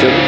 เชื่อ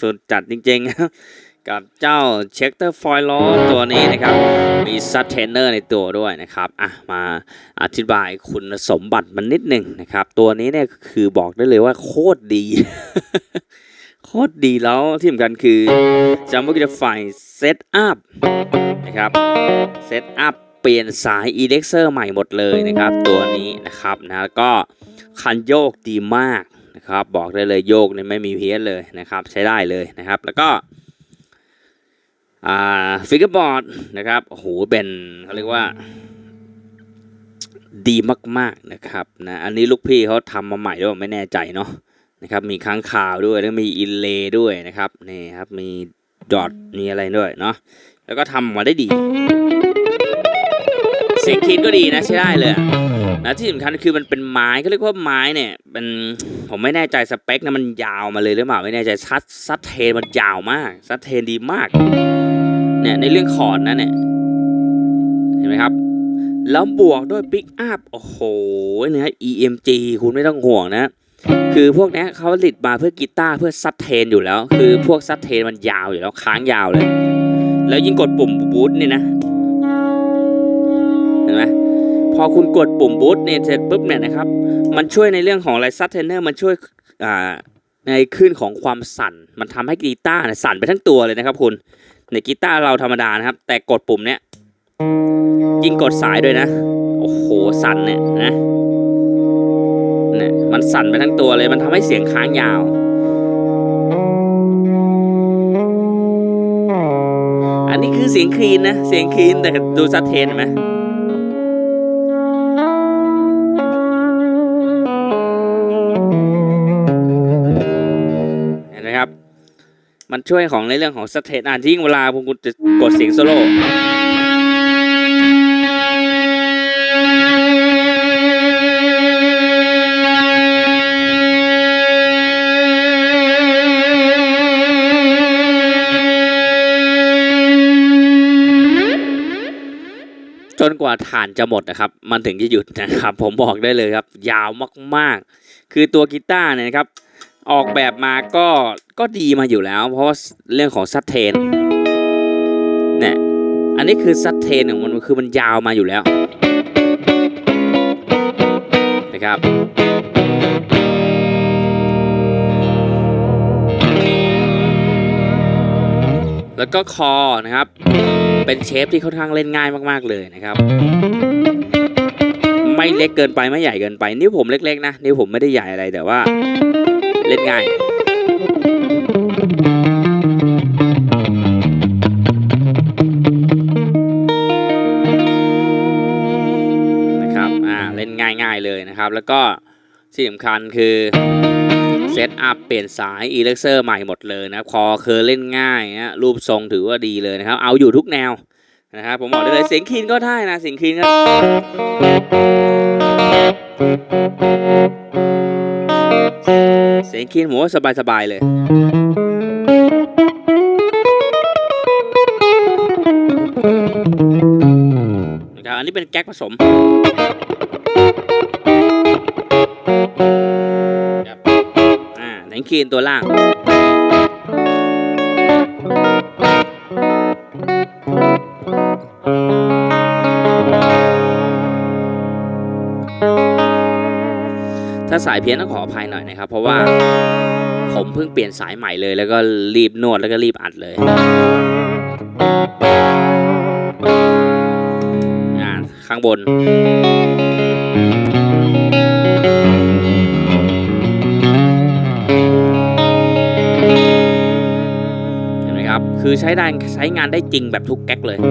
สุดจัดจริงๆครับกับเจ้าเช็คเตอร์ฟอยล์ล้อตัวนี้นะครับ มีซัตเทนเนอร์ในตัวด้วยนะครับอะมาอธิบายคุณสมบัติมันนิดหนึ่งนะครับ ตัวนี้เนี่ยคือบอกได้เลยว่าโคตรดี โคตรดีแล้วที่สำคัญคือจำว่าจะไฟเซตอัพนะครับเซตอัพเปลี่ยนสาย e l e x e r ใหม่หมดเลยนะครับ ตัวนี้นะครับนะก็คันโยกดีมากนะครับบอกได้เลยโยกเนี่ยไม่มีเพี้ยนเลยนะครับใช้ได้เลยนะครับ แล้วก็ฟิกเกอร์บอร์ดนะครับโอ้โหเป็นเขาเรียกว่า ดีมากๆนะครับนะอันนี้ลูกพี่เขาทำมาใหม่ด้วยไม่แน่ใจเนาะนะครับมีค้างคาวด้วยแล้วมีอินเลด้วยนะครับนี่ครับมีดอทมีอะไรด้วยเนาะแล้วก็ทำมาได้ดี เสียงคีนก็ดีนะใช้ได้เลย นะที่สำคัญคือมันเป็นไม้เขาเรียกว่าไม้เนี่ยเป็นผมไม่แน่ใจสเปคนะมันยาวมาเลยหรือเปล่าไม่แน่ใจซัดซัดเทนมันยาวมากซัดเทนดีมากเนี่ยในเรื่องคอร์ดนะเนี่ยเห็นไหมครับ แล้วบวกด้วยปิกอัพโอ้โหเนี่ย EMG คุณไม่ต้องห่วงนะ คือพวกนี้เขาผลิตมาเพื่อกีตาร์เพื่อซัดเทนอยู่แล้ว คือพวกซัดเทนมันยาวอยู่แล้วค้างยาวเลย แล้วยิ่งกดปุ่มบูทเนี่ยนะ พอคุณกดปุ่มบูทเนี่ยเสร็จปุ๊บเนี่ยนะครับ มันช่วยในเรื่องของอะไรซัดเทนเนอร์มันช่วยอ่าในคลื่นของความสั่น มันทำให้กีตาร์เนี่ยสั่นไปทั้งตัวเลยนะครับคุณ ในกีตาร์เราธรรมดานะครับ แต่กดปุ่มเนี้ยยิ่งกดสายด้วยนะ โอ้โห สั่นเนี่ยนะเนี่ยมันสั่นไปทั้งตัวเลย มันทำให้เสียงค้างยาว อันนี้คือเสียงคลีนนะ เสียงคลีนแต่ดูซัดเทนไหม มันช่วยของในเรื่องของสเตทอ่านที่ยิ่งเวลาคุณจะกดเสียงโซโล่จนกว่าฐานจะหมดนะครับ มันถึงจะหยุดนะครับ ผมบอกได้เลยครับ ยาวมากๆ คือตัวกีตาร์เนี่ยนะครับ ออกแบบมาก็ ก็ดีมาอยู่แล้ว เพราะว่าเรื่องของซัตเทนเนี่ยอันนี้คือซัตเทนของมันคือมันยาวมาอยู่แล้วนะครับแล้วก็คอนะครับ เป็นเชฟที่ค่อนข้างเล่นง่ายมากๆเลยนะครับ ไม่เล็กเกินไปไม่ใหญ่เกินไป นิ้วผมเล็กๆนะ นิ้วผมไม่ได้ใหญ่อะไรแต่ว่า เล่นง่าย แล้วก็ที่สำคัญคือเซตอัพเปลี่ยนสาย e l e x e r ใหม่หมดเลยนะคอเคอเล่นง่ายนะรูปทรงถือว่าดีเลยนะครับ เอาอยู่ทุกแนวนะครับผมบอกได้เลยเสียงคีนก็ได้นะเสียงคีนก็เสียงคีนผมว่าสบายๆเลยนะครับอันนี้เป็นแก๊กผสม คีนตัวล่าง ถ้าสายเพี้ยนต้องขออภัยหน่อยนะครับ เพราะว่าผมเพิ่งเปลี่ยนสายใหม่เลย แล้วก็รีบนวดแล้วก็รีบอัดเลยงานข้างบน คือใช้ได้ใช้งานได้จริงแบบทุกแก๊กเลยน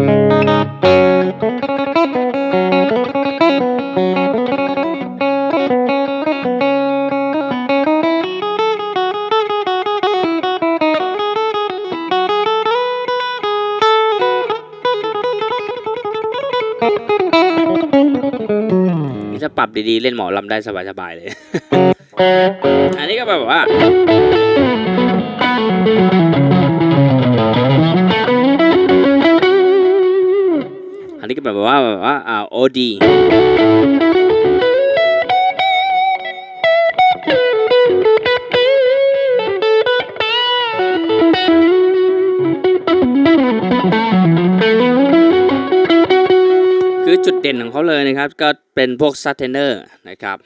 ี่ถ้าปรับดีๆ เล่นหมอลำได้สบายๆเลย อันนี้ก็แบบว่า นนี้ก็แบบว่าแบบว่าอ่าโอดีคือจุดเด่นของเขาเลยนะครับ ก็เป็นพวกซัตเทนเนอร์นะครับ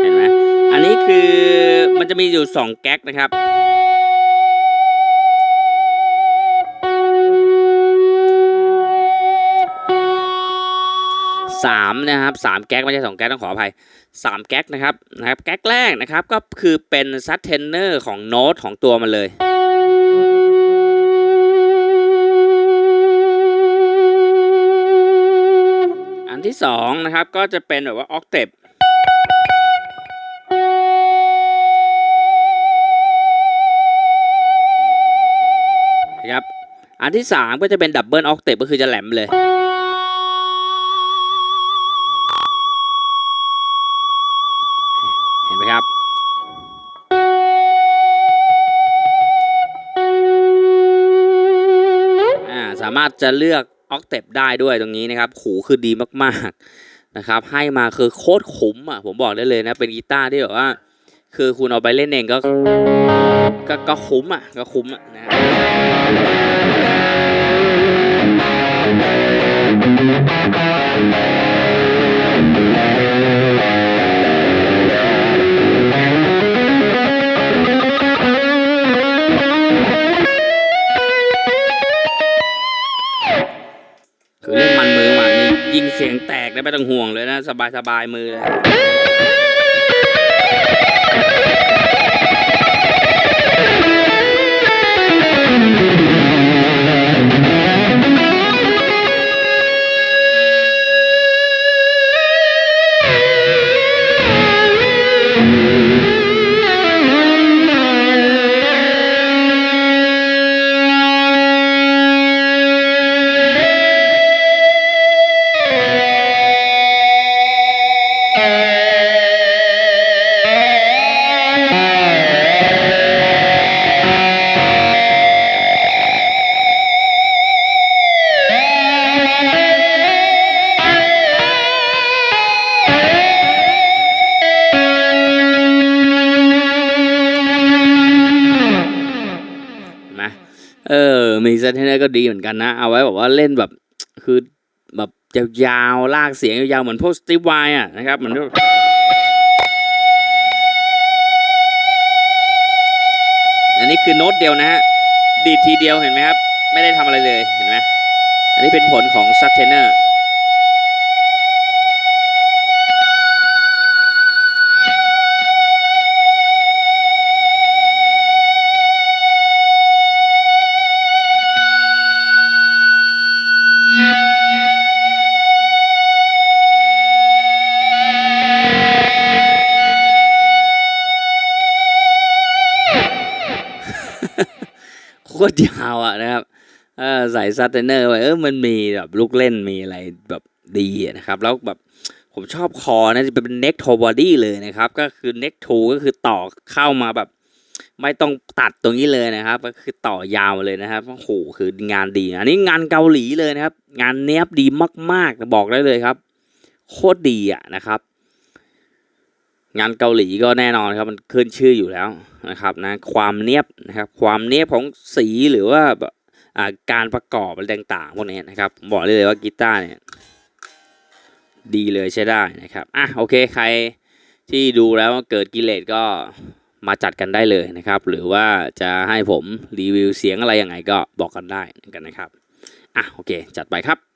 เห็นไหมอันนี้คือมันจะมีอยู่ 2 แก๊กนะครับ สามนะครับสามแก๊กไม่ใช่สองแก๊กต้องขออภัยสามแก๊กนะครับนะครับแก๊กแรกนะครับก็คือเป็นซัตเทนเนอร์ของโน้ตของตัวมันเลยอันที่สองนะครับก็จะเป็นแบบว่าออกเทปนะครับอันที่สามก็จะเป็นดับเบิลออกเทปก็คือจะแหลมเลยาสามารถจะเลือกออกเทปได้ด้วยตรงนี้นะครับหูคือดีมากๆนะครับให้มาคือโคตรคุ้มอะผมบอกได้เลยนะเป็นกีตาร์ที่แบบว่า คือคุณเอาไปเล่นเองก็ก็ก็คุ้มอะก็คุ้มอะนะครับ ยิงเสียงแตกได้ไม่ต้องห่วงเลยนะ สบายสบายมือเลย เออ มีเซนเทนเนอร์ก็ดีเหมือนกันนะ เอาไว้แบบว่าเล่นแบบ คือแบบยาวๆ ลากเสียงยาวๆ เหมือนพวกสตีฟไวอะนะครับ เหมือนอันนี้คือโน้ตเดียวนะฮะ ดีดทีเดียวเห็นไหมครับ ไม่ได้ทำอะไรเลย เห็นไหม อันนี้เป็นผลของซัตเทนเนอร์ คตรยาวอะนะครับใส่ซัตเทนเนอร์ไว้เออมันมีแบบลูกเล่นมีอะไรแบบดีนะครับ แล้วแบบผมชอบคอนะจะเป็นเน็กโทบอดี้เลยนะครับ ก็คือเน็กทูก็คือต่อเข้ามาแบบ ไม่ต้องตัดตรงนี้เลยนะครับ ก็คือต่อยาวเลยนะครับโอ้โหคืองานดีอันนี้งานเกาหลีเลยนะครับ งานเนี้ยบดีมากๆบอกได้เลยครับ โคตรดีอะนะครับ งานเกาหลีก็แน่นอนครับมันขึ้นชื่ออยู่แล้วนะครับนะความเนียบนะครับความเนียบของสีหรือว่าการประกอบอะไรต่างๆพวกนี้นะครับผมบอกได้เลยว่ากีตาร์เนี่ยดีเลยใช้ได้นะครับอะโอเคใครที่ดูแล้วเกิดกิเลสก็มาจัดกันได้เลยนะครับ หรือว่าจะให้ผมรีวิวเสียงอะไรยังไงก็บอกกันได้กันนะครับอะโอเค จัดไปครับ